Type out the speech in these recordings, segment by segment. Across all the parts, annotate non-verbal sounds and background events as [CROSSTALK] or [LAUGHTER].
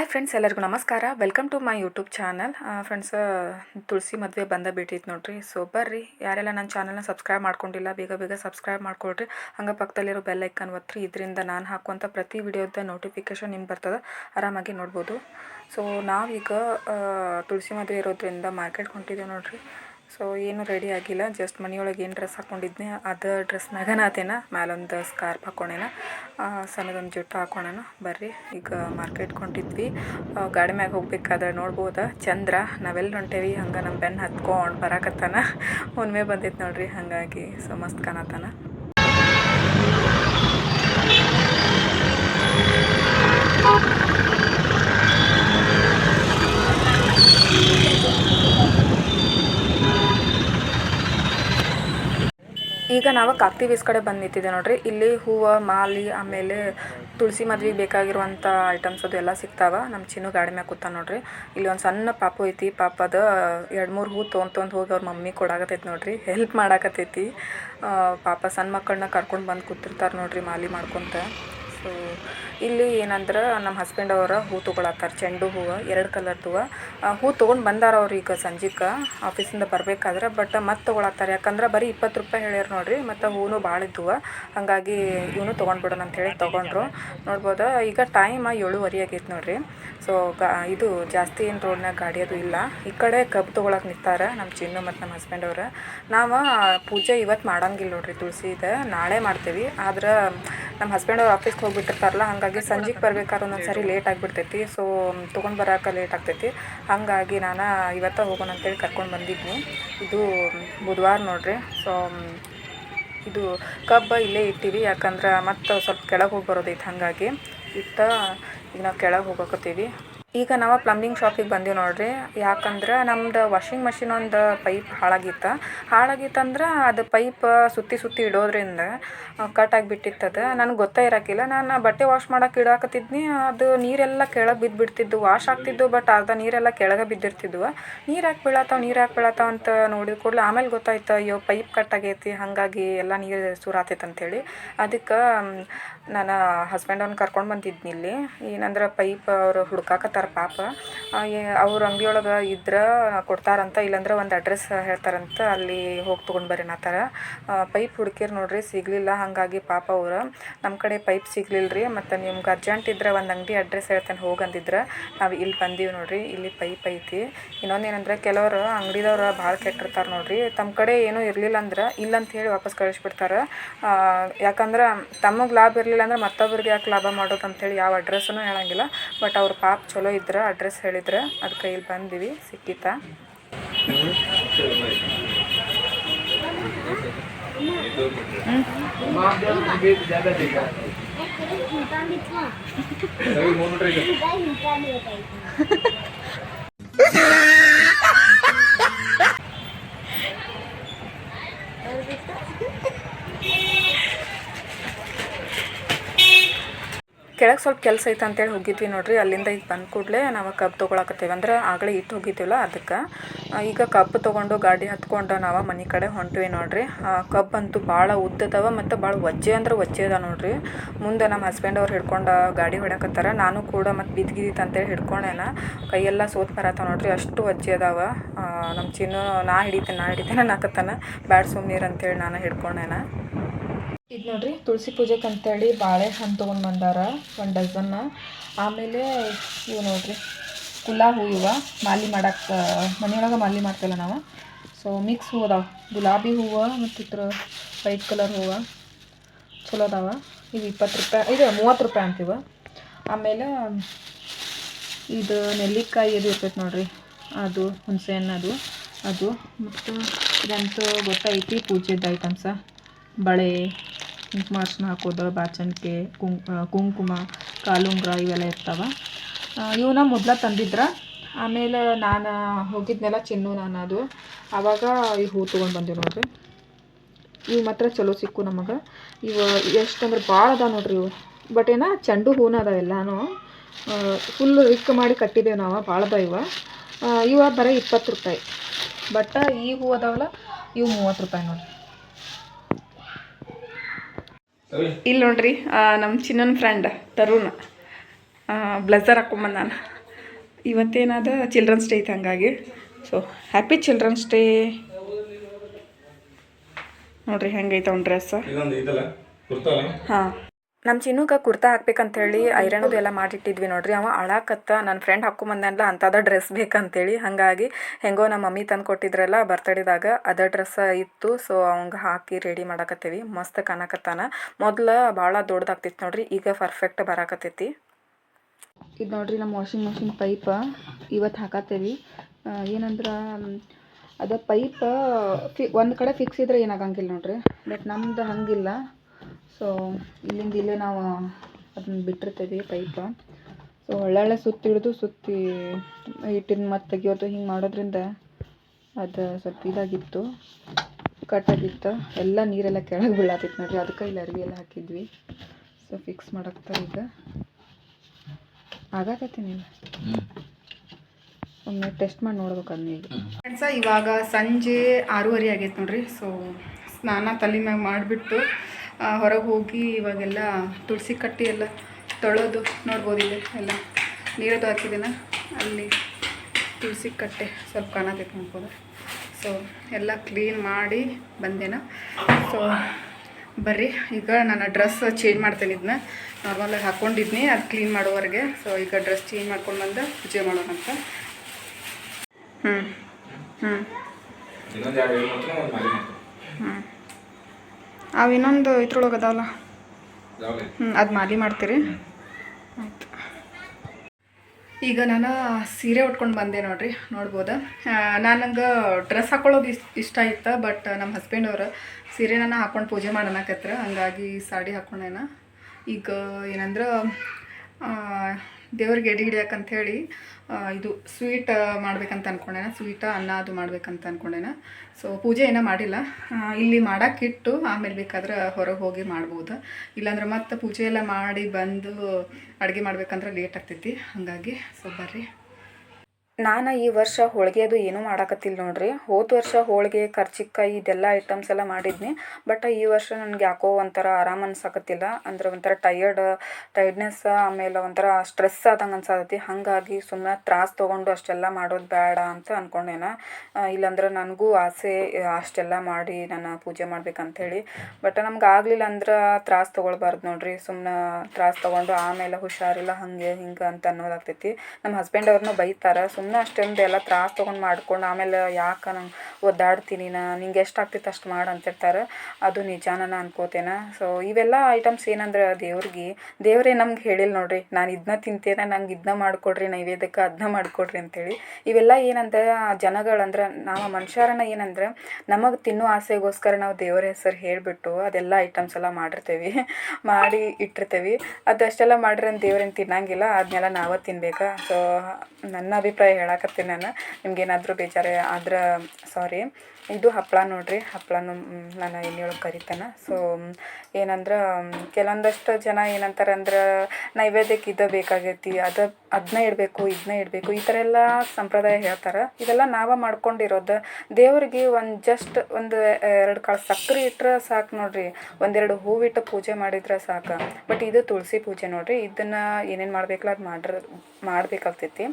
Hi friends ಎಲ್ಲರಿಗೂ ನಮಸ್ಕಾರ. Welcome to my YouTube channel friends ತುಳಸಿ ಮದುವೆ ಬಂದ ಬಿಟ್ಟಿತ್ತು ನೋಡ್ರಿ. ಸೊ ಬರ್ರಿ. ಯಾರೆಲ್ಲ ನನ್ನ ಚಾನಲ್ನ ಸಬ್ಸ್ಕ್ರೈಬ್ ಮಾಡ್ಕೊಂಡಿಲ್ಲ, ಬೇಗ ಬೇಗ ಸಬ್ಸ್ಕ್ರೈಬ್ ಮಾಡ್ಕೊಳ್ರಿ. ಹಂಗೆ ಪಕ್ಕದಲ್ಲಿರೋ ಬೆಲ್ ಐಕನ್ ಒತ್ತಿರಿ ಇದರಿಂದ ನಾನು ಹಾಕುವಂಥ ಪ್ರತಿ ವಿಡಿಯೋದ ನೋಟಿಫಿಕೇಶನ್ ನಿಮ್ಗೆ ಬರ್ತದೆ. ಆರಾಮಾಗಿ ನೋಡ್ಬೋದು. ಸೊ ನಾವೀಗ ತುಳಸಿ ಮದುವೆ ಇರೋದ್ರಿಂದ ಮಾರ್ಕೆಟ್ಗೆ ಹೊಂಟಿದ್ದೀವಿ ನೋಡ್ರಿ. ಸೊ ಏನು ರೆಡಿ ಆಗಿಲ್ಲ. ಜಸ್ಟ್ ಮನೆಯೊಳಗೆ ಏನು ಡ್ರೆಸ್ ಹಾಕ್ಕೊಂಡಿದ್ನಿ ಅದು ಡ್ರೆಸ್ನಾಗ ನಾತೇನ, ಮ್ಯಾಲೊಂದು ಸ್ಕಾರ್ಪ್ ಹಾಕ್ಕೊಂಡೇನ ಸಣ್ಣದೊಂದು ಜುಟ್ಟು ಹಾಕ್ಕೊಂಡೇನ ಬರ್ರಿ, ಈಗ ಮಾರ್ಕೆಟ್ ಕೊಂಡಿದ್ವಿ. ಗಾಡಿ ಮ್ಯಾಗ ಹೋಗ್ಬೇಕಾದ್ರೆ ನೋಡ್ಬೋದು. ಚಂದ್ರ ನಾವೆಲ್ಲ ಹೊಂಟೇವಿ, ಹಂಗೆ ನಮ್ಮ ಬೆನ್ನು ಹತ್ಕೊಂಡು ಬರಾಕತ್ತಾನ. ಒಮ್ಮೆ ಬಂದೈತೆ ನೋಡ್ರಿ, ಹಾಗಾಗಿ. ಸೊ ಮಸ್ತ್ ಕಾಣತ್ತಾನ. ಈಗ ನಾವು ಕಾಕ್ತಿ ಬೀಸ್ ಕಡೆ ಬಂದು ನೋಡ್ರಿ. ಇಲ್ಲಿ ಹೂವು, ಮಾಲಿ, ಆಮೇಲೆ ತುಳಸಿ ಮದ್ವೆಗೆ ಬೇಕಾಗಿರುವಂಥ ಐಟಮ್ಸ್ ಅದು ಎಲ್ಲ ಸಿಗ್ತಾವ. ನಮ್ಮ ಚಿನ್ನು ಗಾಡಿ ಮ್ಯಾಗ ಕೂತ ನೋಡ್ರಿ. ಇಲ್ಲಿ ಒಂದು ಸಣ್ಣ ಪಾಪು ಐತಿ. ಪಾಪದ ಎರಡು ಮೂರು ಹೂ ತೊಗೊಂಡ್ ತೊಂದು ಹೋಗಿ ಅವ್ರ ಮಮ್ಮಿ ಕೊಡಾಕತ್ತೈತಿ ನೋಡ್ರಿ. ಹೆಲ್ಪ್ ಮಾಡಾಕತ್ತೈತಿ ಪಾಪ ಸಣ್ಣ ಮಕ್ಕಳನ್ನ ಕರ್ಕೊಂಡು ಬಂದು ಕೂತಿರ್ತಾರೆ ನೋಡ್ರಿ ಮಾಲಿ ಮಾಡ್ಕೊತ. ಸೊ ಇಲ್ಲಿ ಏನಂದ್ರೆ ನಮ್ಮ ಹಸ್ಬೆಂಡ್ ಅವರ ಹೂ ತೊಗೊಳತ್ತಾರ ಚೆಂಡು ಹೂವು, ಎರಡು ಕಲರ್ದು ಹೂ ತೊಗೊಂಡು ಬಂದಾರ ಅವ್ರು ಈಗ ಸಂಜೆಗೆ ಆಫೀಸಿಂದ ಬರಬೇಕಾದ್ರೆ ಬಟ್ ಮತ್ತೆ ತೊಗೊಳತ್ತಾರ ಯಾಕಂದ್ರೆ ಬರೀ ಇಪ್ಪತ್ತು ರೂಪಾಯಿ ಹೇಳ್ಯಾರ ನೋಡಿರಿ, ಮತ್ತು ಹೂನು ಭಾಳ ಇದ್ದುವ ಹಾಗಾಗಿ ಇವನು ತೊಗೊಂಡ್ಬಿಡೋಣ ಅಂತೇಳಿ ತೊಗೊಂಡ್ರು. ನೋಡ್ಬೋದು, ಈಗ ಟೈಮ್ ಏಳುವರೆ ಆಗೈತೆ ನೋಡಿರಿ. ಸೊ ಗಾ, ಇದು ಜಾಸ್ತಿ ಏನು ರೋಡ್ನಾಗ ಗಾಡಿ ಅದು ಇಲ್ಲ. ಈ ಕಡೆ ಕಬ್ಬು ತೊಗೊಳಕ್ಕೆ ನಿಂತಾರೆ ನಮ್ಮ ಚಿನ್ನು ಮತ್ತು ನಮ್ಮ ಹಸ್ಬೆಂಡ್ ಅವ್ರು. ನಾವು ಪೂಜೆ ಇವತ್ತು ಮಾಡಂಗಿಲ್ಲ ತುಳಸಿ ತುಳಸಿದ. ನಾಳೆ ಮಾಡ್ತೀವಿ. ಆದ್ರೆ ನಮ್ಮ ಹಸ್ಬೆಂಡ್ ಅವ್ರ ಆಫೀಸ್ಗೆ ಹೋಗ್ಬಿಟ್ಟಿರ್ತಾರಲ್ಲ, ಹಾಗಾಗಿ ಸಂಜೆಗೆ ಬರ್ಬೇಕಾದ್ರೆ ಒಂದೊಂದು ಸರಿ ಲೇಟ್ ಆಗಿಬಿಡ್ತೈತಿ. ಸೊ ತೊಗೊಂಡು ಬರೋಕೆ ಲೇಟ್ ಆಗ್ತೈತಿ. ಹಾಗಾಗಿ ನಾನು ಇವತ್ತ ಹೋಗೋಣ ಅಂತೇಳಿ ಕರ್ಕೊಂಡು ಬಂದಿದ್ನಿ. ಇದು ಬುಧವಾರ ನೋಡ್ರಿ. ಸೊ ಇದು ಕಬ್ಬ ಇಲ್ಲೇ ಇಟ್ಟಿವಿ. ಯಾಕಂದ್ರೆ ಮತ್ತೆ ಸ್ವಲ್ಪ ಕೆಳಗೆ ಹೋಗಿ ಬರೋದೈತೆ ಹಾಗಾಗಿ. ಇಟ್ಟ ಈಗ ನಾವು ಕೆಳಗೆ ಹೋಗಕತ್ತೀವಿ. ಈಗ ನಾವು ಪ್ಲಂಬಿಂಗ್ ಶಾಪಿಗೆ ಬಂದೀವಿ ನೋಡ್ರಿ. ಯಾಕಂದ್ರೆ ನಮ್ದು ವಾಷಿಂಗ್ ಮಷಿನ್ ಒಂದು ಪೈಪ್ ಹಾಳಾಗಿತ್ತು. ಹಾಳಾಗಿತ್ತಂದ್ರೆ ಅದು ಪೈಪ್ ಸುತ್ತಿ ಸುತ್ತಿ ಇಡೋದ್ರಿಂದ ಕಟ್ ಆಗಿಬಿಟ್ಟಿತ್ತದ ನನಗೆ ಗೊತ್ತೇ ಇರೋಕ್ಕಿಲ್ಲ ನಾನು ಬಟ್ಟೆ ವಾಶ್ ಮಾಡೋಕೆ ಇಡಾಕತ್ತಿದ್ನಿ. ಅದು ನೀರೆಲ್ಲ ಕೆಳಗೆ ಬಿದ್ದುಬಿಡ್ತಿದ್ದು ವಾಶ್ ಆಗ್ತಿದ್ದು ಬಟ್ ಅರ್ಧ ನೀರೆಲ್ಲ ಕೆಳಗೆ ಬಿದ್ದಿರ್ತಿದ್ವು. ನೀರು ಯಾಕೆ ಬೀಳತ್ತಾವ ನೀರು ಯಾಕೆ ಬೀಳತ್ತಾವ ಅಂತ ನೋಡಿದ ಕೂಡಲೇ ಆಮೇಲೆ ಗೊತ್ತಾಯ್ತು, ಅಯ್ಯೋ ಪೈಪ್ ಕಟ್ ಆಗೈತಿ, ಹಾಗಾಗಿ ಎಲ್ಲ ನೀರು ಸುರಾತೈತೆ ಅಂಥೇಳಿ ಅದಕ್ಕೆ ನಾನು ಹಸ್ಬೆಂಡ್ ಅವ್ನ ಕರ್ಕೊಂಡು ಬಂದಿದ್ನಿ ಇಲ್ಲಿ. ಏನಂದ್ರೆ ಪೈಪ್ ಅವರು ಹುಡ್ಕಾಕತ್ತಾರ ಪಾಪ. ಅವ್ರ ಅಂಗಡಿಯೊಳಗೆ ಇದ್ರೆ ಕೊಡ್ತಾರಂತ, ಇಲ್ಲಾಂದ್ರೆ ಒಂದು ಅಡ್ರೆಸ್ ಹೇಳ್ತಾರಂತ ಅಲ್ಲಿ ಹೋಗಿ ತೊಗೊಂಡು ಬರ್ರಿ ಅನ್ನತ್ತಾರ ಪೈಪ್ ಹುಡುಕಿರ್ ನೋಡ್ರಿ, ಸಿಗಲಿಲ್ಲ, ಹಾಗಾಗಿ ಪಾಪ ಅವ್ರು. ನಮ್ಮ ಕಡೆ ಪೈಪ್ ಸಿಗ್ಲಿಲ್ಲ ರೀ ಮತ್ತು ನಿಮ್ಗೆ ಅರ್ಜೆಂಟ್ ಇದ್ರೆ ಒಂದು ಅಂಗಡಿ ಅಡ್ರೆಸ್ ಹೇಳ್ತಾನೆ ಹೋಗಂದಿದ್ರೆ ನಾವು ಇಲ್ಲಿ ಬಂದೀವಿ ನೋಡ್ರಿ, ಇಲ್ಲಿ ಪೈಪ್ ಐತಿ. ಇನ್ನೊಂದು ಏನಂದ್ರೆ ಕೆಲವರು ಅಂಗಡಿದವ್ರು ಭಾಳ ಕೆಟ್ಟಿರ್ತಾರೆ ನೋಡ್ರಿ. ತಮ್ಮ ಕಡೆ ಏನೂ ಇರಲಿಲ್ಲ ಅಂದ್ರೆ ಇಲ್ಲ ಅಂತ ಹೇಳಿ ವಾಪಸ್ ಕಳಿಸ್ಬಿಡ್ತಾರೆ. ಯಾಕಂದ್ರೆ ತಮಗೆ ಲಾಭ ಇರಲಿಲ್ಲ ಅಂದ್ರೆ ಮತ್ತೊಬ್ರಿಗೆ ಯಾಕೆ ಲಾಭ ಮಾಡೋದು ಅಂತೇಳಿ ಯಾವ ಅಡ್ರೆಸ್ಸನ್ನು ಹೇಳಂಗಿಲ್ಲ. ಬಟ್ ಅವ್ರ ಪಾಪ ಚಲೋ ಇದ್ರೆ ಅಡ್ರೆಸ್ ಹೇಳಿದ್ರೆ ಅದಕ್ಕೆ ಇಲ್ಲಿ ಬಂದೀವಿ ಸಿಕ್ಕಿತಾ. ಕೆಳಗೆ ಸ್ವಲ್ಪ ಕೆಲಸ ಐತೆ ಅಂತೇಳಿ ಹೋಗಿದ್ವಿ ನೋಡಿರಿ. ಅಲ್ಲಿಂದ ಈಗ ಬಂದ ಕೂಡಲೇ ನಾವು ಕಬ್ಬು ತೊಗೊಳಕತ್ತೇವೆ. ಅಂದ್ರೆ ಆಗಲೇ ಇಟ್ಟು ಹೋಗಿದ್ದೀವಲ್ಲ ಅದಕ್ಕೆ. ಈಗ ಕಬ್ಬು ತೊಗೊಂಡು ಗಾಡಿ ಹತ್ಕೊಂಡು ನಾವು ಮನೆ ಕಡೆ ಹೊಂಟ್ವಿ ನೋಡಿರಿ. ಕಬ್ಬು ಅಂತೂ ಭಾಳ ಉದ್ದದವ ಮತ್ತು ಭಾಳ ಒಜ್ಜೆ ಅಂದ್ರೆ ವಜ್ಜೆ ಅದ ನೋಡ್ರಿ. ಮುಂದೆ ನಮ್ಮ ಹಸ್ಬೆಂಡ್ ಅವ್ರು ಹಿಡ್ಕೊಂಡು ಗಾಡಿ ಹೊಡ್ಯಾಕತ್ತಾರ. ನಾನು ಕೂಡ ಮತ್ತು ಬಿದ್ದಿಗಿದ್ದಿತ್ತು ಅಂತೇಳಿ ಹಿಡ್ಕೊಂಡೇನ. ಕೈಯೆಲ್ಲ ಸೋತ್ ಬರತ್ತ ನೋಡ್ರಿ. ಅಷ್ಟು ಒಜ್ಜೆ ಅದಾವ. ನಮ್ಮ ಚಿನ್ನು ನಾ ಹಿಡಿತೇನೆ ನಾ ಹಿಡಿತೇನೆ ನಾಕತ್ತಾನ ಬ್ಯಾಡ್ ಸುಮ್ಮನೀರು ಅಂತೇಳಿ ನಾನು ಹಿಡ್ಕೊಂಡೇನ. ಇದು ನೋಡ್ರಿ, ತುಳಸಿ ಪೂಜೆಗೆ ಅಂತೇಳಿ ಬಾಳೆಹಣ್ಣು ತೊಗೊಂಡು ಬಂದಾರ ಒಂದು ಡಜನ್ನ. ಆಮೇಲೆ ಇವು ನೋಡ್ರಿ ಕುಲ್ಲಾ ಹೂ ಇವ, ಮಾಲಿ ಮಾಡಕ್ಕೆ ಮನೆಯೊಳಗೆ ಮಾಲಿ ಮಾಡ್ತೇವಲ್ಲ ನಾವು. ಸೊ ಮಿಕ್ಸ್ ಹೂ ಅದಾವ. ಗುಲಾಬಿ ಹೂವು ಮತ್ತು ಇದ್ರ ವೈಟ್ ಕಲರ್ ಹೂವು ಚಲೋ ಅದಾವ. ಇವು ಇಪ್ಪತ್ತು ರೂಪಾಯಿ, ಇದು ಮೂವತ್ತು ರೂಪಾಯಿ ಅಂತೀವ. ಆಮೇಲೆ ಇದು ನೆಲ್ಲಿಕಾಯಿ ಅದು ಇರ್ತೈತೆ ನೋಡ್ರಿ, ಅದು ಹುಣಸೆ ಹಣ್ಣು ಅದು. ಅದು ಮತ್ತು ಇದಂತೂ ಗೊತ್ತೈತಿ ಪೂಜೆದ ಐಟಮ್ಸ ಬಳೆ ಕುಂಕುಮ ಅರ್ಶಿನ ಹಾಕೋದು, ಬಾಚಣಿಕೆ, ಕುಂ ಕುಂಕುಮ, ಕಾಲುಂಗ್ರ ಇವೆಲ್ಲ ಇರ್ತಾವೆ. ಇವನ್ನ ಮೊದಲ ತಂದಿದ್ರ. ಆಮೇಲೆ ನಾನು ಹೋಗಿದ್ನೆಲ್ಲ ಚಿನ್ನು ನಾನು ಅದು ಆವಾಗ ಈ ಹೂ ತೊಗೊಂಡು ಬಂದೆ ನೋಡ್ರಿ. ಇವು ಮಾತ್ರ ಚಲೋ ಸಿಕ್ಕು ನಮಗೆ. ಇವು ಎಷ್ಟಂದ್ರೆ ಭಾಳ ಅದಾವ ನೋಡ್ರಿ ಇವು. ಬಟ್ ಏನ ಚೆಂಡು ಹೂನ ಅದಾವ ಎಲ್ಲಾನು. ಫುಲ್ ರಿಕ್ ಮಾಡಿ ಕಟ್ಟಿದ್ದೇವೆ ನಾವು ಭಾಳ ಅದಾವ ಇವ. ಇವ ಬರೀ ಇಪ್ಪತ್ತು ರೂಪಾಯಿ. ಬಟ್ ಈ ಹೂ ಅದಾವಲ್ಲ, ಇವು ಮೂವತ್ತು ರೂಪಾಯಿ ನೋಡ್ರಿ. ಇಲ್ಲಿ ನೋಡ್ರಿ ನಮ್ಮ ಚಿನ್ನನ ಫ್ರೆಂಡ್ ತರುಣ್. ಬ್ಲೆಝರ್ ಹಾಕೊಂಬಂದ ನಾನು. ಇವತ್ತೇನಾದ ಚಿಲ್ಡ್ರನ್ಸ್ ಡೇ ಐತೆ ಹಂಗಾಗಿ. ಸೊ ಹ್ಯಾಪಿ ಚಿಲ್ಡ್ರನ್ಸ್ ಡೇ ನೋಡ್ರಿ ಹೆಂಗೈತೆ ಅವ್ನ ಡ್ರೆಸ್ ಹಾಂ. ನಮ್ಮ ಚಿನ್ನಕ್ಕೆ ಕುರ್ತಾ ಹಾಕ್ಬೇಕಂತ ಹೇಳಿ ಐರನದು ಎಲ್ಲ ಮಾಡಿಟ್ಟಿದ್ವಿ ನೋಡ್ರಿ. ಅವ ಅಳಾಕತ್ತ ನನ್ನ ಫ್ರೆಂಡ್ ಹಾಕ್ಕೊಂಬಂದಲ್ಲ ಅಂಥದ ಡ್ರೆಸ್ ಬೇಕಂತೇಳಿ. ಹಾಗಾಗಿ ಹೆಂಗೋ ನಮ್ಮ ಮಮ್ಮಿ ತಂದು ಕೊಟ್ಟಿದ್ರಲ್ಲ ಬರ್ತಡೇದಾಗ, ಅದ ಡ್ರೆಸ್ ಇತ್ತು. ಸೊ ಅವಂಗೆ ಹಾಕಿ ರೆಡಿ ಮಾಡಾಕತ್ತೇವಿ. ಮಸ್ತ್ ಕಾಣಕತ್ತಾನ. ಮೊದಲು ಭಾಳ ದೊಡ್ಡದಾಗ್ತಿತ್ತು ನೋಡ್ರಿ, ಈಗ ಪರ್ಫೆಕ್ಟ್ ಬರಾಕತ್ತೈತಿ. ಇದು ನೋಡ್ರಿ ನಮ್ಮ ವಾಷಿಂಗ್ ಮಷಿನ್ ಪೈಪ ಇವತ್ತು ಹಾಕತ್ತೇವಿ. ಏನಂದ್ರೆ, ಅದ ಪೈಪ್ ಫಿ, ಒಂದು ಕಡೆ ಫಿಕ್ಸ್ ಇದ್ರೆ ಏನಾಗಂಗಿಲ್ಲ ನೋಡ್ರಿ. ಬಟ್ ನಮ್ದು ಹಂಗಿಲ್ಲ. ಸೊ ಇಲ್ಲಿಂದ ಇಲ್ಲೇ ನಾವು ಅದನ್ನ ಬಿಟ್ಟಿರ್ತೀವಿ ಪೈಪ ಸೊ ಒಳ್ಳೊಳ್ಳೆ ಸುತ್ತಿ ಹಿಡಿದು ಸುತ್ತಿ ಇಟ್ಟಿನ ಮತ್ತು ತೆಗಿಯೋದು ಹಿಂಗೆ ಮಾಡೋದ್ರಿಂದ ಅದು ಸ್ವಲ್ಪ ಇದಾಗಿತ್ತು ಕಟ್ಟಾಗಿತ್ತು ಎಲ್ಲ ನೀರೆಲ್ಲ ಕೆಳಗೆ ಬೀಳಾತಿತ್ತು ನೋಡಿರಿ ಅದಕ್ಕೆ ಇಲ್ಲಿ ಅರ್ವಿ ಎಲ್ಲ ಹಾಕಿದ್ವಿ. ಸೊ ಫಿಕ್ಸ್ ಮಾಡಾಕ್ತಾರೆ ಈಗ. ಆಗಕತ್ತೀನಿಲ್ಲ ಒಮ್ಮೆ ಟೆಸ್ಟ್ ಮಾಡಿ ನೋಡ್ಬೇಕು ಈಗ. ಫ್ರೆಂಡ್ಸ ಇವಾಗ ಸಂಜೆ ಆರೂವರೆ ಆಗೈತೆ ನೋಡಿರಿ. ಸೊ ಸ್ನಾನ ತಲೆ ಮ್ಯಾಗ ಮಾಡಿಬಿಟ್ಟು ಹೊರಗೆ ಹೋಗಿ ಇವಾಗೆಲ್ಲ ತುಳಸಿ ಕಟ್ಟಿ ಎಲ್ಲ ತೊಳೆದು ನೋಡ್ಬೋದು ಇಲ್ಲಿ ಎಲ್ಲ. ನೀರದು ಹಾಕಿದ್ದೀನ? ಅಲ್ಲಿ ತುಳಸಿ ಕಟ್ಟೆ ಸ್ವಲ್ಪ ಕಾಣಬೇಕು ನೋಡ್ಬೋದು ಸೊ ಎಲ್ಲ ಕ್ಲೀನ್ ಮಾಡಿ ಬಂದೇನ? ಸೊ ಬರ್ರಿ. ಈಗ ನಾನು ಡ್ರೆಸ್ ಚೇಂಜ್ ಮಾಡ್ತೇನೆ ಇದನ್ನ ನಾರ್ಮಲಾಗಿ ಹಾಕ್ಕೊಂಡಿದ್ನಿ ಅದು ಕ್ಲೀನ್ ಮಾಡೋವರೆಗೆ. ಸೊ ಈಗ ಡ್ರೆಸ್ ಚೇಂಜ್ ಮಾಡ್ಕೊಂಡು ಬಂದು ಪೂಜೆ ಮಾಡೋಣ ಅಂತ. ಹ್ಞೂ ಹ್ಞೂ ಹ್ಞೂ ಅವು ಇನ್ನೊಂದು ಇದ್ರೊಳಗೆ ಅದಾವಲ್ಲ. ಹ್ಞೂ ಅದು ಮಾಲಿ ಮಾಡ್ತೀರಿ. ಆಯಿತು. ಈಗ ನಾನು ಸೀರೆ ಉಟ್ಕೊಂಡು ಬಂದೆ ನೋಡ್ರಿ ನೋಡ್ಬೋದು? ನನಗೆ ಡ್ರೆಸ್ ಹಾಕೊಳ್ಳೋದು ಇಷ್ಟ ಇಷ್ಟ ಇತ್ತು ಬಟ್ ನಮ್ಮ ಹಸ್ಬೆಂಡ್ ಅವರು ಸೀರೆನ ಹಾಕೊಂಡು ಪೂಜೆ ಮಾಡೋಣಕತ್ರ ಹಂಗಾಗಿ ಸಾಡಿ ಹಾಕೊಂಡೇನ. ಈಗ ಏನಂದ್ರೆ ದೇವ್ರಿಗೆ ಎಡೆ ಹೇಳಿ ಇದು ಸ್ವೀಟ್ ಮಾಡ್ಬೇಕಂತ ಅಂದ್ಕೊಂಡೇನ ಸ್ವೀಟ ಅನ್ನ ಅದು ಮಾಡ್ಬೇಕಂತ ಅಂದ್ಕೊಂಡೇನ ಸೊ ಪೂಜೆ ಏನೋ ಮಾಡಿಲ್ಲ. ಇಲ್ಲಿ ಮಾಡಕ್ಕಿಟ್ಟು ಆಮೇಲೆ ಬೇಕಾದ್ರೆ ಹೊರಗೆ ಹೋಗಿ ಮಾಡ್ಬೋದು. ಇಲ್ಲಾಂದ್ರೆ ಮತ್ತೆ ಪೂಜೆ ಎಲ್ಲ ಮಾಡಿ ಬಂದು ಅಡುಗೆ ಮಾಡ್ಬೇಕಂದ್ರೆ ಲೇಟ್ ಆಗ್ತೈತಿ. ಹಾಗಾಗಿ ಸೊ ಬರ್ರಿ. ನಾನು ಈ ವರ್ಷ ಹೋಳಿಗೆ ಅದು ಏನೂ ಮಾಡಾಕತ್ತಿಲ್ಲ ನೋಡಿರಿ. ಹೋದ ವರ್ಷ ಹೋಳಿಗೆ ಕರ್ಚಿಕಾಯಿ ಇದೆಲ್ಲ ಐಟಮ್ಸ್ ಎಲ್ಲ ಮಾಡಿದ್ನಿ. ಬಟ್ ಈ ವರ್ಷ ನನಗೆ ಯಾಕೋ ಒಂಥರ ಆರಾಮ ಅನ್ಸಕತ್ತಿಲ್ಲ. ಅಂದ್ರೆ ಒಂಥರ ಟಯರ್ಡ್ ಟೈರ್ಡ್ನೆಸ್ ಆಮೇಲೆ ಒಂಥರ ಸ್ಟ್ರೆಸ್ ಆದಂಗೆ ಅನ್ಸತೈತಿ. ಹಾಗಾಗಿ ಸುಮ್ಮನೆ ತ್ರಾಸ ತೊಗೊಂಡು ಅಷ್ಟೆಲ್ಲ ಮಾಡೋದು ಬೇಡ ಅಂತ ಅಂದ್ಕೊಂಡೇನ ಇಲ್ಲಾಂದ್ರೆ ನನಗೂ ಆಸೆ, ಅಷ್ಟೆಲ್ಲ ಮಾಡಿ ನಾನು ಪೂಜೆ ಮಾಡ್ಬೇಕಂಥೇಳಿ ಬಟ್ ನಮ್ಗೆ ಆಗಲಿಲ್ಲ ಅಂದ್ರೆ ತ್ರಾಸ ತೊಗೊಳ್ಬಾರ್ದು ನೋಡ್ರಿ. ಸುಮ್ಮನೆ ತ್ರಾಸ ತೊಗೊಂಡು ಆಮೇಲೆ ಹುಷಾರಿಲ್ಲ, ಹಾಗೆ ಹಿಂಗೆ ಅಂತ ಅನ್ನೋದಾಗ್ತೈತಿ. ನಮ್ಮ ಹಸ್ಬೆಂಡ್ ಅವ್ರನ್ನೂ ಬೈತಾರೆ ಸುಮ್ಮನೆ ಅಷ್ಟೊಂದು ಎಲ್ಲ ತ್ರಾಸ ತೊಗೊಂಡು ಮಾಡ್ಕೊಂಡು ಆಮೇಲೆ ಯಾಕೆ ನಂಗೆ ಒದ್ದಾಡ್ತೀನಿ ನಾ, ನಿಂಗೆ ಎಷ್ಟು ಆಗ್ತೈತೆ ಅಷ್ಟು ಮಾಡು ಅಂತಿರ್ತಾರೆ. ಅದು ನಿಜಾನ ಅನ್ಕೋತೇನೆ. ಸೊ ಇವೆಲ್ಲ ಐಟಮ್ಸ್ ಏನಂದ್ರೆ ದೇವ್ರಿಗೆ, ದೇವರೇ ನಮ್ಗೆ ಹೇಳಿಲ್ಲ ನೋಡ್ರಿ, ನಾನು ಇದನ್ನ ತಿಂತೇನೆ, ನಂಗೆ ಇದನ್ನ ಮಾಡಿಕೊಡ್ರಿ, ನೈವೇದ್ಯಕ್ಕೆ ಅದನ್ನ ಮಾಡಿಕೊಡ್ರಿ ಅಂತೇಳಿ. ಇವೆಲ್ಲ ಏನಂದ್ರೆ ಜನಗಳಂದ್ರೆ, ನಾವು ಮನುಷ್ಯರನ್ನ ಏನಂದ್ರೆ, ನಮಗೆ ತಿನ್ನೋ ಆಸೆಗೋಸ್ಕರ ನಾವು ದೇವರ ಹೆಸರು ಹೇಳಿಬಿಟ್ಟು ಅದೆಲ್ಲ ಐಟಮ್ಸ್ ಎಲ್ಲ ಮಾಡಿರ್ತೇವೆ. [LAUGHS] ಮಾಡಿ ಇಟ್ಟಿರ್ತೇವೆ. ಅದಷ್ಟೆಲ್ಲ ಮಾಡ್ರೆ ದೇವ್ರೇನು ತಿನ್ನಂಗಿಲ್ಲ ಅದನ್ನೆಲ್ಲ ನಾವೇ ತಿನ್ಬೇಕಾ? ಸೊ ನನ್ನ ಅಭಿಪ್ರಾಯ ಹೇಳಕತ್ತೀನಿ ನಾನು. ನಿಮ್ಗೇನಾದರೂ ಬೇಜಾರು ಆದ್ರೆ ಸಾರಿ ಇದು ಹಪ್ಪಳ ನೋಡ್ರಿ ಹಪ್ಪಳನು ನಾನು ಎಣ್ಣೆಯೊಳಗೆ ಕರಿತೇನೆ. ಸೊ ಏನಂದ್ರೆ ಕೆಲವೊಂದಷ್ಟು ಜನ ಏನಂತಾರೆ ಅಂದ್ರೆ ನೈವೇದ್ಯಕ್ಕೆ ಇದು ಬೇಕಾಗೈತಿ, ಅದು ಅದನ್ನ ಇಡಬೇಕು ಇದನ್ನ ಇಡಬೇಕು, ಈ ಥರ ಎಲ್ಲ ಸಂಪ್ರದಾಯ ಹೇಳ್ತಾರೆ. ಇದೆಲ್ಲ ನಾವೇ ಮಾಡ್ಕೊಂಡಿರೋದು ದೇವ್ರಿಗೆ ಒಂದು ಜಸ್ಟ್ ಒಂದು ಎರಡು ಕಾಳು ಸಕ್ಕರೆ ಇಟ್ಟರೆ ಸಾಕು ನೋಡ್ರಿ. ಒಂದೆರಡು ಹೂವಿಟ್ಟು ಪೂಜೆ ಮಾಡಿದ್ರೆ ಸಾಕು. ಬಟ್ ಇದು ತುಳಸಿ ಪೂಜೆ ನೋಡ್ರಿ. ಇದನ್ನು ಏನೇನು ಮಾಡ್ಬೇಕಲ್ಲ ಅದು ಮಾಡ್ರ, ಮಾಡಬೇಕಾಗ್ತೈತಿ.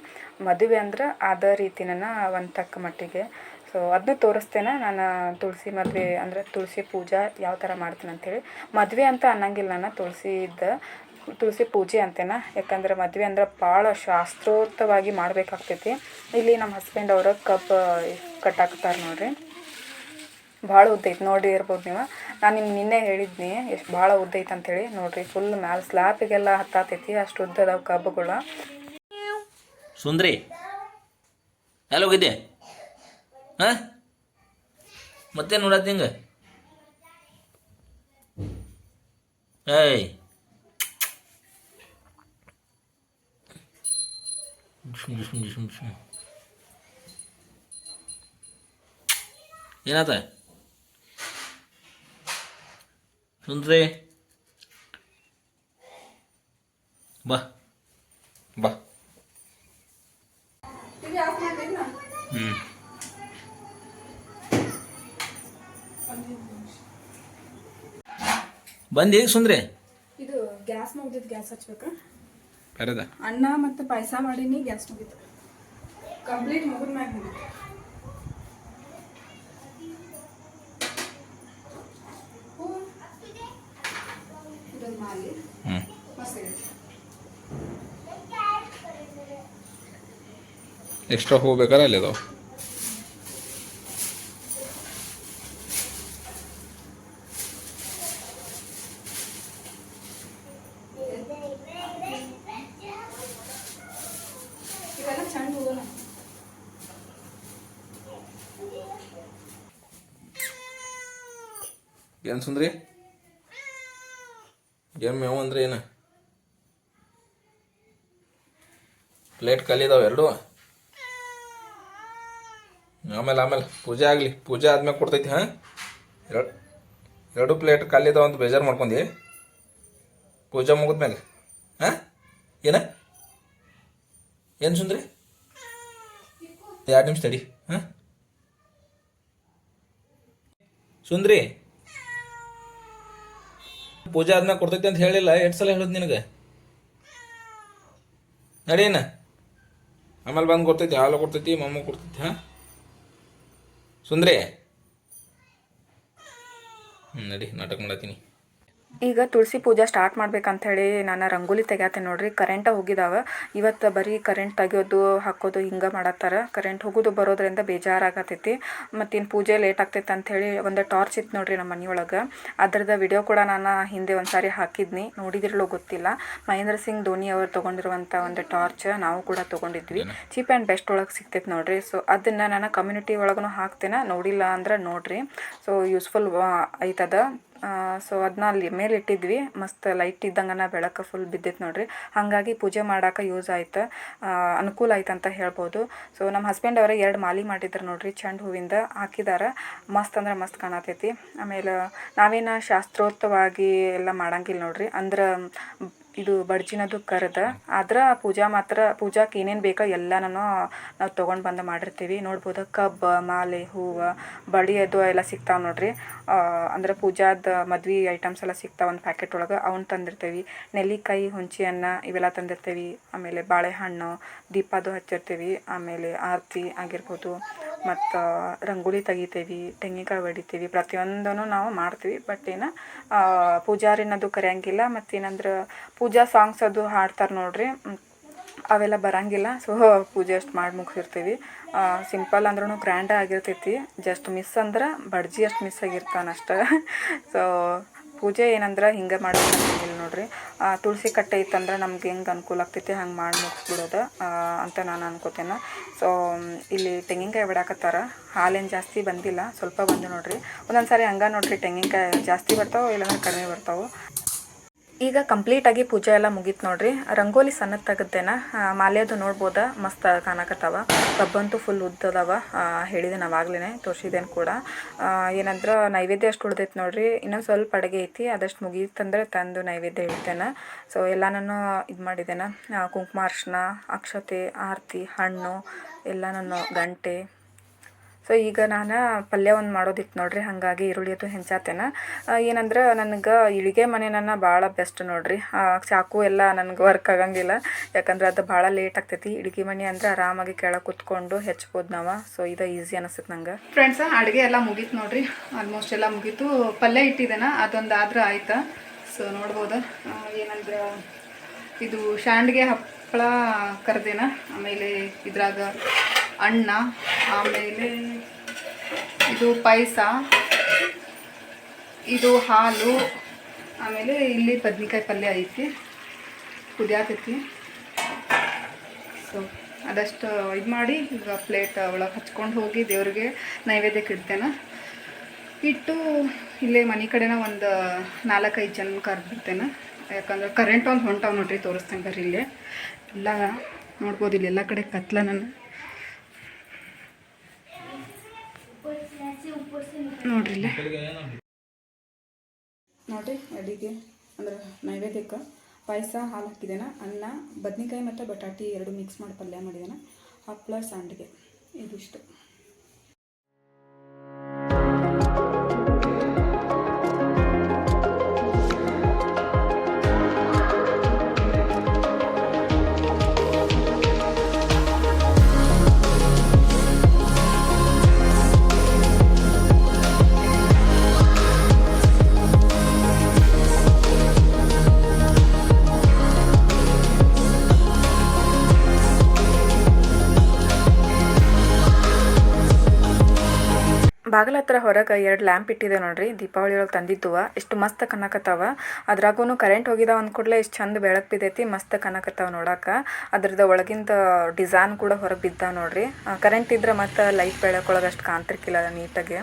ಮದುವೆ ಅಂದ್ರೆ ಅದ ರೀತಿನ ಒಂದು ತಕ್ಕ ಮಟ್ಟಿಗೆ ಸೊ ಅದನ್ನ ತೋರಿಸ್ತೇನೆ. ನಾನು ತುಳಸಿ ಮದುವೆ ಅಂದರೆ ತುಳಸಿ ಪೂಜಾ ಯಾವ ಥರ ಮಾಡ್ತೀನಿ ಅಂಥೇಳಿ ಮದುವೆ ಅಂತ ಅನ್ನಂಗಿಲ್ಲ ನಾನು ತುಳಸಿ ಇದ್ದ ತುಳಸಿ ಪೂಜೆ ಅಂತೇನ. ಯಾಕಂದ್ರೆ ಮದುವೆ ಅಂದ್ರೆ ಭಾಳ ಶಾಸ್ತ್ರೋಕ್ತವಾಗಿ ಮಾಡಬೇಕಾಗ್ತೈತಿ. ಇಲ್ಲಿ ನಮ್ಮ ಹಸ್ಬೆಂಡ್ ಅವರು ಕಪ್ ಕಟ್ಟಾಕ್ತಾರೆ ನೋಡ್ರಿ. ಭಾಳ ಉದ್ದೈತೆ ನೋಡಿ ಇರ್ಬೋದು ನೀವು. ನಾನು ನಿಮ್ಗೆ ನಿನ್ನೆ ಹೇಳಿದ್ನಿ, ಎಷ್ಟು ಭಾಳ ಉದ್ದೈತೆ ಅಂತೇಳಿ. ನೋಡ್ರಿ ಫುಲ್ ಮ್ಯಾಲ ಸ್ಲ್ಯಾಪಿಗೆಲ್ಲ ಹತ್ತಾತೈತಿ, ಅಷ್ಟು ಉದ್ದ ಅದಾವ ಕಬ್ಬುಗಳು. ಸುಂದ್ರಿ. ಎಲ್ಲಿ ಹೋಗಿದ್ದೆ? ಹಾಂ ಮತ್ತೆ ನೋಡತ್ತಿ ಹಿಂಗೆ ಏಯ್ ಸುಮ್ ಸುಮ್ ಸುಮ್ ಸುಮ್ ಏನಾತ ಸುಂದ್ರಿ ಬಾ ಬಾ ಹ್ಞೂ ಬಂದು ಈಗ ಸುಂದ್ರೆ? ಇದು ಗ್ಯಾಸ್ ಮುಗ್ದಿದ್ದು ಗ್ಯಾಸ್ ಹಚ್ಬೇಕಾ? ಕರೆದ ಅನ್ನ ಮತ್ತು ಪಾಯಸ ಮಾಡೀನಿ ಗ್ಯಾಸ್ ಮುಗಿತು. ಕಂಪ್ಲೀಟ್ ಮುಗಿದ ಮ್ಯಾಗ ಮುಗೀತು. ಎಕ್ಸ್ಟ್ರಾ ಹೂ ಬೇಕಾರೆ ಅಲ್ಲಿ ಅದಾವ. ಏನು ಸುಂದ್ರಿ? ಏನು ಮೇವು ಅಂದ್ರೆ ಏನು? ಪ್ಲೇಟ್ ಖಾಲಿ ಇದಾವೆ ಎರಡು? ಆಮೇಲೆ ಆಮೇಲೆ, ಪೂಜೆ ಆಗಲಿ. ಪೂಜೆ ಆದ್ಮೇಲೆ ಕೊಡ್ತೈತಿ, ಹಾಂ? ಎರಡು ಎರಡು ಪ್ಲೇಟ್ ಖಾಲಿ ಇದಾವೆ ಅಂತ ಬೇಜಾರು ಮಾಡ್ಕೊಂಡಿ. ಪೂಜೆ ಮುಗಿದ್ಮೇಲೆ ಹಾಂ? ಏನ? ಏನು ಸುಂದ್ರಿ? ಎರಡು ನಿಮಿಷ ತಡಿ, ಹಾಂ? ಸುಂದ್ರಿ? ಪೂಜೆ ಅದನ್ನ ಕೊಡ್ತೈತಿ ಅಂತ ಹೇಳಿಲ್ಲ, ಎಷ್ಟು ಸಲ ಹೇಳೋದು ನಿನಗೆ? ನಡೀನ ಆಮೇಲೆ ಬಂದು ಕೊಡ್ತೈತಿ, ಹಾಲು ಕೊಡ್ತೈತಿ ಮಮ್ಮ ಕೊಡ್ತೈತಿ, ಹಾಂ? ಸುಂದ್ರಿ? ಹ್ಞೂ ನಡಿ, ನಾಟಕ ಮಾಡತ್ತೀನಿ. ಈಗ ತುಳಸಿ ಪೂಜೆ ಸ್ಟಾರ್ಟ್ ಮಾಡ್ಬೇಕಂತ ಹೇಳಿ ನಾನು ರಂಗೋಲಿ ತೆಗ್ಯಾತೀನಿ ನೋಡಿರಿ ಕರೆಂಟ ಹೋಗಿದಾವ. ಇವತ್ತು ಬರೀ ಕರೆಂಟ್ ತೆಗಿಯೋದು ಹಾಕೋದು ಹಿಂಗೆ ಮಾಡತ್ತಾರ. ಕರೆಂಟ್ ಹೋಗೋದು ಬರೋದ್ರಿಂದ ಬೇಜಾರಾಗತೈತಿ. ಮತ್ತಿನ್ನು ಪೂಜೆ ಲೇಟ್ ಆಗ್ತೈತೆ ಅಂಥೇಳಿ ಒಂದು ಟಾರ್ಚ್ ಇತ್ತು ನೋಡ್ರಿ ನಮ್ಮ ಮನೆಯೊಳಗೆ ಅದ್ರದ್ದು ವಿಡಿಯೋ ಕೂಡ ನಾನು ಹಿಂದೆ ಒಂದು ಸಾರಿ ಹಾಕಿದ್ನಿ. ನೋಡಿದಿರಲೋ ಗೊತ್ತಿಲ್ಲ. ಮಹೇಂದ್ರ ಸಿಂಗ್ ಧೋನಿ ಅವರು ತೊಗೊಂಡಿರುವಂಥ ಒಂದು ಟಾರ್ಚ್ ನಾವು ಕೂಡ ತೊಗೊಂಡಿದ್ವಿ. ಚೀಪ್ ಆ್ಯಂಡ್ ಬೆಸ್ಟ್ ಒಳಗೆ ಸಿಗ್ತೈತೆ ನೋಡಿರಿ. ಸೊ ಅದನ್ನು ನಾನು ಕಮ್ಯುನಿಟಿ ಒಳಗೂ ಹಾಕ್ತೇನೆ. ನೋಡಿಲ್ಲ ಅಂದ್ರೆ ನೋಡಿರಿ. ಸೊ ಯೂಸ್ಫುಲ್ ಐತದ. ಸೊ ಅದನ್ನ ಅಲ್ಲಿ ಮೇಲೆ ಇಟ್ಟಿದ್ವಿ. ಮಸ್ತ್ ಲೈಟ್ ಇದ್ದಂಗನ ಬೆಳಕು ಫುಲ್ ಬಿದ್ದಿತ್ತು ನೋಡ್ರಿ. ಹಾಗಾಗಿ ಪೂಜೆ ಮಾಡೋಕೆ ಯೂಸ್ ಆಯ್ತು. ಅನುಕೂಲ ಆಯ್ತು ಅಂತ ಹೇಳ್ಬೋದು. ಸೊ ನಮ್ಮ ಹಸ್ಬೆಂಡ್ ಅವರೇ ಎರಡು ಮಾಲಿ ಮಾಡಿದ್ರು ನೋಡ್ರಿ ಚೆಂಡು ಹೂವಿಂದ. ಹಾಕಿದಾರ. ಮಸ್ತ್ ಅಂದ್ರೆ ಮಸ್ತ್ ಕಾಣತೈತಿ. ಆಮೇಲೆ ನಾವೇನು ಶಾಸ್ತ್ರೋಕ್ತವಾಗಿ ಎಲ್ಲ ಮಾಡಂಗಿಲ್ಲ ನೋಡ್ರಿ. ಅಂದ್ರೆ ಇದು ಬಡ್ಜಿನದು ಕರೆದ. ಆದ್ರೆ ಪೂಜಾ ಮಾತ್ರ ಪೂಜಾಕ್ಕೆ ಏನೇನು ಬೇಕೋ ಎಲ್ಲನೂ ನಾವು ತೊಗೊಂಡು ಬಂದು ಮಾಡಿರ್ತೀವಿ. ನೋಡ್ಬೋದು ಕಬ್ಬು, ಮಾಲೆ, ಹೂವು ಬಡಿ ಅದು ಎಲ್ಲ ಸಿಗ್ತಾವೆ ನೋಡ್ರಿ. ಅಂದ್ರೆ ಪೂಜಾದ ಮದ್ವೆ ಐಟಮ್ಸ್ ಎಲ್ಲ ಸಿಗ್ತಾವೆ ಒಂದು ಪ್ಯಾಕೆಟ್ ಒಳಗೆ. ಅವನ್ನ ತಂದಿರ್ತೀವಿ. ನೆಲ್ಲಿಕಾಯಿ ಹುಂಚಿ ಅನ್ನ ಇವೆಲ್ಲ ತಂದಿರ್ತೀವಿ. ಆಮೇಲೆ ಬಾಳೆಹಣ್ಣು, ದೀಪದು ಹಚ್ಚಿರ್ತೀವಿ. ಆಮೇಲೆ ಆರತಿ ಆಗಿರ್ಬೋದು. ಮತ್ತು ರಂಗೋಲಿ ತೆಗಿತೀವಿ, ತೆಂಗಿನಕಾಯಿ ಹೊಡಿತೀವಿ ಪ್ರತಿಯೊಂದನ್ನು ನಾವು ಮಾಡ್ತೀವಿ. ಬಟ್ ಏನು ಪೂಜಾರಿನದು ಕರೆಯಂಗಿಲ್ಲ, ಮತ್ತೇನಂದ್ರೆ ಪೂಜಾ ಸಾಂಗ್ಸ್ ಅದು ಹಾಡ್ತಾರೆ ನೋಡ್ರಿ. ಅವೆಲ್ಲ ಬರಂಗಿಲ್ಲ. ಸೊ ಪೂಜೆ ಅಷ್ಟು ಮಾಡಿ ಮುಗಿಸಿರ್ತೀವಿ. ಸಿಂಪಲ್ ಅಂದ್ರೂ ಗ್ರ್ಯಾಂಡ್ ಆಗಿರ್ತೈತಿ. ಜಸ್ಟ್ ಮಿಸ್ ಅಂದ್ರೆ ಬಡ್ಜಿ ಅಷ್ಟು ಮಿಸ್ ಆಗಿರ್ತಾನೆ ಅಷ್ಟೇ ಸೊ ಪೂಜೆ ಏನಂದ್ರೆ ಹಿಂಗೆ ಮಾಡೋದು ನೋಡ್ರಿ. ತುಳಸಿ ಕಟ್ಟೆ ಇತ್ತಂದ್ರೆ ನಮ್ಗೆ ಹೆಂಗೆ ಅನುಕೂಲ ಆಗ್ತೈತಿ ಹಂಗೆ ಮಾಡಿ ಮುಗಿಸ್ಬಿಡೋದು ಅಂತ ನಾನು ಅನ್ಕೋತೇನೆ. ಸೊ ಇಲ್ಲಿ ತೆಂಗಿನಕಾಯಿ ಬಿಡಾಕತ್ತಾರ. ಹಾಲೇನು ಜಾಸ್ತಿ ಬಂದಿಲ್ಲ, ಸ್ವಲ್ಪ ಬಂದು ನೋಡ್ರಿ. ಒಂದೊಂದು ಸಾರಿ ಹಂಗೆ ನೋಡ್ರಿ, ತೆಂಗಿನಕಾಯಿ ಜಾಸ್ತಿ ಬರ್ತಾವೆ ಇಲ್ಲಾಂದ್ರೆ ಕಡಿಮೆ ಬರ್ತಾವೆ. ಈಗ ಕಂಪ್ಲೀಟಾಗಿ ಪೂಜೆ ಎಲ್ಲ ಮುಗೀತು ನೋಡ್ರಿ. ರಂಗೋಲಿ ಸಣ್ಣ ತೆಗೆದ್ದೇನ ಮಾಲೆಯದು ನೋಡ್ಬೋದ? ಮಸ್ತ್ ಕಾಣಕತ್ತವ. ಕಬ್ಬಂತೂ ಫುಲ್ ಉದ್ದದವ ಹೇಳಿದೆ ನಾವಾಗ್ಲೇ ತೋರಿಸಿದ್ದೇನೆ ಕೂಡ. ಏನಂದ್ರೆ ನೈವೇದ್ಯ ಅಷ್ಟು ಉಳ್ದೈತೆ ನೋಡ್ರಿ. ಇನ್ನೊಂದು ಸ್ವಲ್ಪ ಅಡುಗೆ ಐತಿ, ಅದಷ್ಟು ಮುಗೀತಂದ್ರೆ ತಂದು ನೈವೇದ್ಯ ಇಡ್ತೇನೆ. ಸೊ ಎಲ್ಲ ನಾನು ಇದು ಮಾಡಿದ್ದೇನೆ ಕುಂಕುಮ ಅರ್ಶಿನ ಅಕ್ಷತೆ, ಆರತಿ, ಹಣ್ಣು ಎಲ್ಲ ನಾನು ಗಂಟೆ ಸೊ ಈಗ ನಾನು ಪಲ್ಯ ಒಂದು ಮಾಡೋದಿತ್ತು ನೋಡ್ರಿ, ಹಾಗಾಗಿ ಈರುಳ್ಳಿ ಅದು ಹೆಂಚಾತೇನ. ಏನಂದ್ರೆ ನನಗೆ ಇಳಿಗೆ ಮನೆ ನನ್ನ ಭಾಳ ಬೆಸ್ಟ್ ನೋಡ್ರಿ ಚಾಕು ಎಲ್ಲ ನನಗೆ ವರ್ಕ್ ಆಗಂಗಿಲ್ಲ. ಯಾಕಂದ್ರೆ ಅದು ಭಾಳ ಲೇಟ್ ಆಗ್ತೈತಿ. ಇಳಿಗೆ ಮನೆ ಅಂದ್ರೆ ಆರಾಮಾಗಿ ಕೆಳಗೆ ಕುತ್ಕೊಂಡು ಹೆಚ್ಬೋದು ನಾವು. ಸೊ ಇದು ಈಸಿ ಅನಿಸುತ್ತೆ ನಂಗೆ. ಫ್ರೆಂಡ್ಸ್ ಅಡುಗೆ ಎಲ್ಲ ಮುಗೀತು ನೋಡ್ರಿ. ಆಲ್ಮೋಸ್ಟ್ ಎಲ್ಲ ಮುಗೀತು. ಪಲ್ಯ ಇಟ್ಟಿದ್ದೇನ ಅದೊಂದು ಆದ್ರೆ ಆಯ್ತು. ಸೊ ನೋಡ್ಬೋದು. ಏನಂದ್ರೆ ಇದು ಶಾಂಡ್ಗೆ ಹಪ್ಪಳ ಕರೆದೇನ. ಆಮೇಲೆ ಇದ್ರಾಗ ಅಣ್ಣ, ಆಮೇಲೆ ಇದು ಪಾಯಸ, ಇದು ಹಾಲು, ಆಮೇಲೆ ಇಲ್ಲಿ ಬದ್ನಿಕಾಯಿ ಪಲ್ಯ ಐತಿ ಕುದಿಯಾತೈತಿ ಸೊ ಅದಷ್ಟು ಇದು ಮಾಡಿ ಈಗ ಪ್ಲೇಟ್ ಒಳಗೆ ಹಚ್ಕೊಂಡು ಹೋಗಿ ದೇವ್ರಿಗೆ ನೈವೇದ್ಯಕ್ಕೆ ಇಡ್ತೇನೆ. ಇಟ್ಟು ಇಲ್ಲೇ ಮನೆ ಕಡೆನ ಒಂದು ನಾಲ್ಕೈದು ಜನ ಕರೆದ್ಬಿಡ್ತೇನೆ ಯಾಕಂದ್ರೆ ಕರೆಂಟ್ ಒಂದು ಹೊಂಟಾವ್ ನೋಡ್ರಿ ತೋರಿಸ್ತೇನೆ ಬರ್ರಿ ಇಲ್ಲೇ. ಎಲ್ಲ ನೋಡ್ಬೋದು ಇಲ್ಲಿ ಎಲ್ಲ ಕಡೆ ಕತ್ಲ ನಾನು ನೋಡ್ರಿ ಇಲ್ಲೇ. ನೋಡ್ರಿ ಅಡಿಗೆ ಅಂದ್ರೆ ನೈವೇದ್ಯಕ್ಕ ಪಾಯಸ ಹಾಲು ಹಾಕಿದ್ದೇನೆ ಅನ್ನ ಬದ್ನಿಕಾಯಿ ಮತ್ತು ಬಟಾಟಿ ಎರಡು ಮಿಕ್ಸ್ ಮಾಡಿ ಪಲ್ಯ ಮಾಡಿದ್ದೇನೆ. ಹಪ್ಪಳ ಸಂಡಿಗೆ. ಇದಿಷ್ಟು. ಬಾಗಿಲ ಹತ್ರ ಹೊರಗೆ ಎರಡು ಲ್ಯಾಂಪ್ ಇಟ್ಟಿದೆ ನೋಡ್ರಿ ದೀಪಾವಳಿ ಒಳಗೆ ತಂದಿದ್ದುವ. ಎಷ್ಟು ಮಸ್ತ್ ಕನಕತ್ತಾವ ಅದ್ರಾಗೂ ಕರೆಂಟ್ ಹೋಗಿದಾವ ಅಂದ ಕೂಡಲೇ ಎಷ್ಟು ಚಂದ ಬೆಳಕು ಬಿದ್ದೈತಿ, ಮಸ್ತ್ ಕನಕತ್ತಾವ ನೋಡಕ್ಕೆ ಅದ್ರದ್ದು ಒಳಗಿಂದ ಡಿಸೈನ್ ಕೂಡ ಹೊರಗೆ ಬಿದ್ದಾವ ನೋಡ್ರಿ. ಕರೆಂಟ್ ಇದ್ರೆ ಮತ್ತೆ ಲೈಟ್ ಬೆಳಕೊಳಗೆ ಅಷ್ಟು ಕಾಣ್ತಿರ್ಕಿಲ್ಲ ನೀಟಾಗಿ.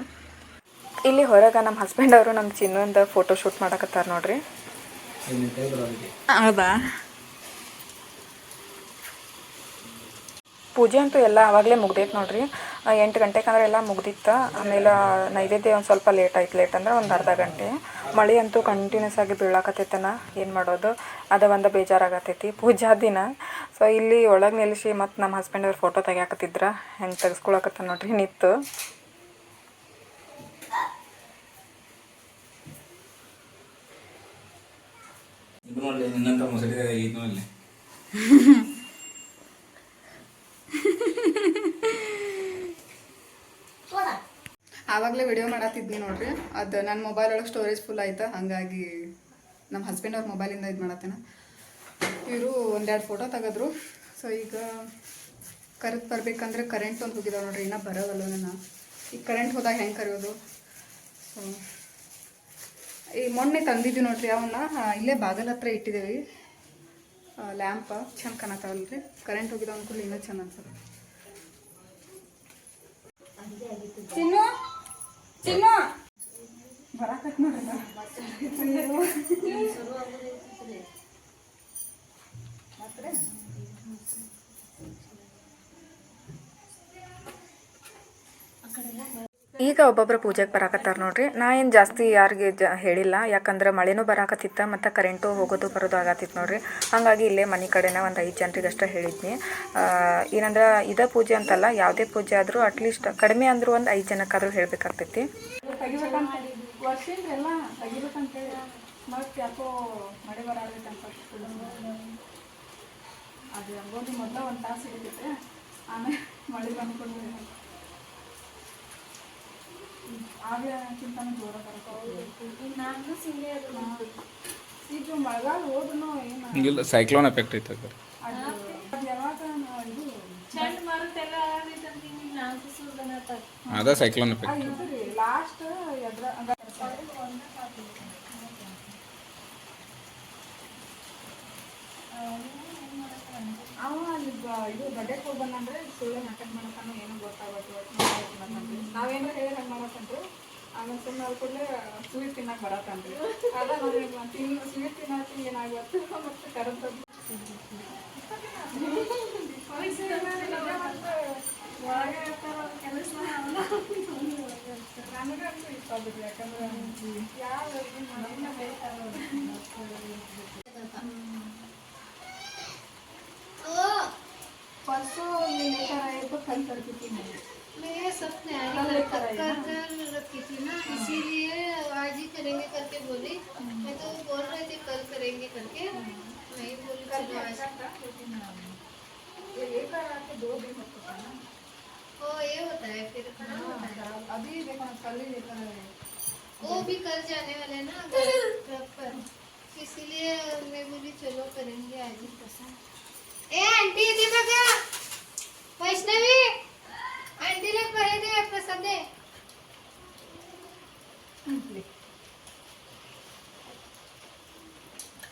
ಇಲ್ಲಿ ಹೊರಗೆ ನಮ್ಮ ಹಸ್ಬೆಂಡ್ ಅವರು ನಮ್ಮ ಚಿನ್ನೊಂದು ಫೋಟೋ ಶೂಟ್ ಮಾಡಕತ್ತಾರ ನೋಡ್ರಿ. ಹೌದಾ? ಪೂಜೆ ಅಂತೂ ಎಲ್ಲ ಆವಾಗಲೇ ಮುಗ್ದೈತೆ ನೋಡ್ರಿ. ಎಂಟು ಗಂಟೆಗೆ ಅಂದ್ರೆ ಎಲ್ಲ ಮುಗ್ದಿತ್ತು. ಆಮೇಲೆ ನೈವೇದ್ಯ ಒಂದು ಸ್ವಲ್ಪ ಲೇಟ್ ಆಯ್ತು. ಲೇಟ್ ಅಂದ್ರೆ ಒಂದು ಅರ್ಧ ಗಂಟೆ. ಮಳೆ ಅಂತೂ ಕಂಟಿನ್ಯೂಸ್ ಆಗಿ ಬೀಳಾಕತ್ತೈತನ ಏನು ಮಾಡೋದು? ಅದ ಒಂದು ಬೇಜಾರಾಗತ್ತೈತಿ ಪೂಜಾ ದಿನ. ಸೊ ಇಲ್ಲಿ ಒಳಗೆ ನಿಲ್ಲಿಸಿ ಮತ್ತು ನಮ್ಮ ಹಸ್ಬೆಂಡ್ ಅವ್ರ ಫೋಟೋ ತೆಗಿಯಾಕತ್ತಿದ್ರ. ಹೆಂಗೆ ತೆಗೆಸ್ಕೊಳಕತ್ತ ನೋಡ್ರಿ ನಿಂತು [LAUGHS] ಆವಾಗಲೇ ವಿಡಿಯೋ ಮಾಡತ್ತಿದ್ನಿ ನೋಡ್ರಿ. ಅದು ನನ್ನ ಮೊಬೈಲ್ ಒಳಗೆ ಸ್ಟೋರೇಜ್ ಫುಲ್ ಆಯ್ತಾ? ಹಾಗಾಗಿ ನಮ್ಮ ಹಸ್ಬೆಂಡ್ ಅವ್ರ ಮೊಬೈಲಿಂದ ಇದು ಮಾಡತ್ತೇನ. ಇವರು ಒಂದೆರಡು ಫೋಟೋ ತೆಗೆದ್ರು. ಸೊ ಈಗ ಕರೆದು ಬರ್ಬೇಕಂದ್ರೆ ಕರೆಂಟ್ ಒಂದು ಹೋಗಿದಾವೆ ನೋಡ್ರಿ. ಇನ್ನೂ ಬರೋವಲ್ಲ ನನ್ನ ಈಗ ಕರೆಂಟ್ ಹೋದಾಗ ಹೆಂಗೆ ಕರೆಯೋದು? ಸೊ ಈ ಮೊನ್ನೆ ತಂದಿದ್ವಿ ನೋಡ್ರಿ ಅವನ್ನ ಇಲ್ಲೇ ಬಾಗಲ ಹತ್ರ ಇಟ್ಟಿದ್ದೇವೆ ಲ್ಯಾಂಪ. ಚಂದ ಕಾಣತ್ತಾವಲ್ರಿ. ಕರೆಂಟ್ ಹೋಗಿದ್ದಾವೆ ಅನ್ಕೊಳ್ಳಿ ಇನ್ನೂ ಚೆಂದ ಅನ್ಸತ್ತೆ. ಚಿನ್ನು ಚಿನ್ನು ಬರಾಕತ್ ನೋಡ್ರಿ ಈಗ ಒಬ್ಬೊಬ್ರು ಪೂಜೆಗೆ ಬರಾಕತ್ತಾರ ನೋಡ್ರಿ. ನಾ ಏನು ಜಾಸ್ತಿ ಯಾರಿಗೆ ಜ ಹೇಳಿಲ್ಲ. ಯಾಕಂದ್ರೆ ಮಳೆನೂ ಬರಾಕತ್ತಿತ್ತ ಮತ್ತು ಕರೆಂಟು ಹೋಗೋದು ಬರೋದು ಆಗತ್ತಿತ್ತು ನೋಡ್ರಿ. ಹಾಗಾಗಿ ಇಲ್ಲೇ ಮನೆ ಕಡೆನ ಒಂದು ಐದು ಜನರಿಗೆ ಅಷ್ಟೇ ಹೇಳಿದ್ನಿ ಏನಂದ್ರೆ ಇದೇ ಪೂಜೆ ಅಂತಲ್ಲ, ಯಾವುದೇ ಪೂಜೆ ಆದರೂ ಅಟ್ಲೀಸ್ಟ್ ಕಡಿಮೆ ಅಂದರೂ ಒಂದು ಐದು ಜನಕ್ಕಾದರೂ ಹೇಳಬೇಕಾಗ್ತೈತಿ. ಮಳೆ ಬಂದ್ಕೊಂಡು ಆವಿಯಕ್ಕಿಂತನೂ ಜೋರ ಈಗ ಮಳೆಗಾಲ ಹೋದ್ನು ಏನು. ಇಲ್ಲ ಸೈಕ್ಲೋನ್ ಎಫೆಕ್ಟ್ ಐತೆ ಅದು. ಯಾವಾಗ ಇದು. ಅದ ಸೈಕ್ಲೋನ್ ಎಫೆಕ್ಟ್ ಇದು ರೀ ಲಾಸ್ಟ್ ಎದ್ರ ಅವ ಅಲ್ಲಿ ಇದು ಬಡ್ಡೆಗೆ ಹೋಗಿ ಬಂದಂದ್ರೆ ಸುಳ್ಳು ನಾಟಕ ಮಾಡತ್ತಾನ ಏನೋ ಗೊತ್ತಾಗತ್ತು ನಾವೇನೋ ಹೇಳಿ ಹಂಗೆ ಮಾಡತ್ತಂದ್ರು ಆಮೇಲೆ ಸುಮ್ಮನೆ ಅವ್ರ ಕೂಡಲೇ ಸ್ವೀಟ್ ತಿನ್ನಕ್ಕೆ ಬರತ್ತನ್ರಿ ಅದ ತಿನ್ನು ಸ್ವೀಟ್ ತಿನ್ನಕ್ಕೆ ಏನಾಗುತ್ತೆ ಮತ್ತೆ ಕರೆಂಟ್ ಒಳಗೆ ಇರ್ತಾರ ಕೆಲಸ ನನಗಂತೂ ಯಾಕಂದ್ರೆ ಯಾವ परसों ये लेकर आए तो कल करके थी मैंने मैं सपने आई कल लेकर आई कर रखी थी ना इसीलिए आज ही करेंगे करके बोली। मैं तो बोल रहे थे कल करेंगे करके। नहीं बोली चलो आज। ये लेकर आके दो दिन हो चुका ना। ओ ये होता है फिर खराब होता है। खराब। अभी देखो कल ही लेकर आए। वो भी कल जाने वाले ना [LAUGHS] ट्रक पर। इसीलिए मैं बोली चलो करेंगे आज ही पसंद ए आंटी दे बघा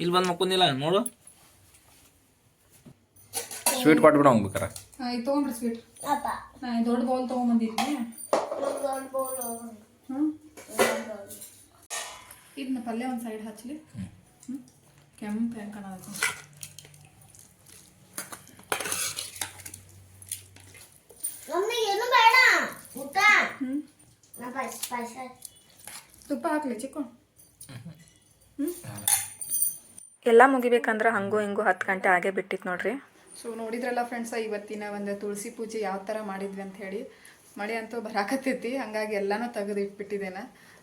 ಇಲ್ಲಿ ಬಂದು ಮಕ್ಕೊಂದಿಲ್ಲ ನೋಡು. ಸ್ವೀಟ್ ಕೊಟ್ಬಿಡ ಹೋಗ್ಬೇಕಾರ ಹಾಂ ಇದು ತೊಗೊಂಡ್ರಿ ಸ್ವೀಟ್ ನಾ ಈ ದೊಡ್ಡ ಬೌಲ್ ತೊಗೊಂಬಂದಿದ್ನಿ. ಹ್ಞೂ ಇದನ್ನ ಪಲ್ಯ ಒಂದು ಸೈಡ್ ಹಚ್ಚಲಿ ಹ್ಞೂ ಕೆಂಪು ಹೆಂಗೆ ಕಾಣೋದು ಹ್ಞೂ ತುಪ್ಪ ಹಾಕ್ಲಿ ಚಿಕ್ಕು. ಎಲ್ಲ ಮುಗಿಬೇಕಂದ್ರೆ ಹಂಗೂ ಹಿಂಗೂ ಹತ್ತು ಗಂಟೆ ಆಗೇ ಬಿಟ್ಟಿತ್ತು ನೋಡ್ರಿ. ಸೊ ನೋಡಿದ್ರಲ್ಲ ಫ್ರೆಂಡ್ಸ ಇವತ್ತಿನ ಒಂದು ತುಳಸಿ ಪೂಜೆ ಯಾವ ಥರ ಮಾಡಿದ್ವಿ ಅಂತ ಹೇಳಿ. ಮಳೆ ಅಂತೂ ಬರಾಕತ್ತೈತಿ ಹಂಗಾಗಿ ಎಲ್ಲನೂ ತೆಗೆದು ಇಟ್ಬಿಟ್ಟಿದ್ದೇನೆ.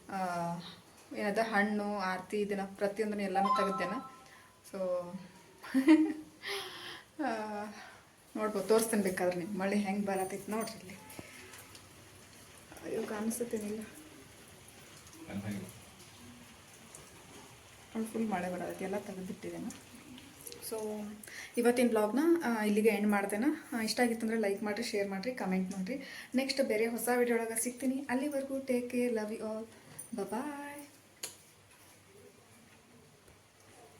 ಆ, ಏನದ ಹಣ್ಣು ಆರತಿ ಇದನ್ನ ಪ್ರತಿಯೊಂದನ್ನು ಎಲ್ಲನೂ ತೆಗೆದೇನೆ ಸೊ ನೋಡ್ಬೋದು ತೋರಿಸ್ತೀನಿ ಬೇಕಾದ್ರೆ ನೀವು ಮಳೆ ಹೆಂಗೆ ಬರತೈತಿ ನೋಡ್ರಿ ಇಲ್ಲಿ. ಅಯ್ಯೋ ಕಾಣಿಸ್ತೇನಿಲ್ಲ ಫುಲ್ ಮಳೆ ಬರೋದಕ್ಕೆ ಎಲ್ಲ ತೆಗೆದುಬಿಟ್ಟಿದ್ದೇನೆ. ಸೊ ಇವತ್ತಿನ ಬ್ಲಾಗ್ನ ಇಲ್ಲಿಗೆ ಎಂಡ್ ಮಾಡ್ತೇನೆ. ಇಷ್ಟ ಆಗಿತ್ತು ಅಂದರೆ ಲೈಕ್ ಮಾಡಿರಿ ಶೇರ್ ಮಾಡಿರಿ ಕಮೆಂಟ್ ಮಾಡಿರಿ. ನೆಕ್ಸ್ಟ್ ಬೇರೆ ಹೊಸ ವಿಡಿಯೋ ಒಳಗೆ ಸಿಗ್ತೀನಿ. ಅಲ್ಲಿವರೆಗೂ take care love you all bye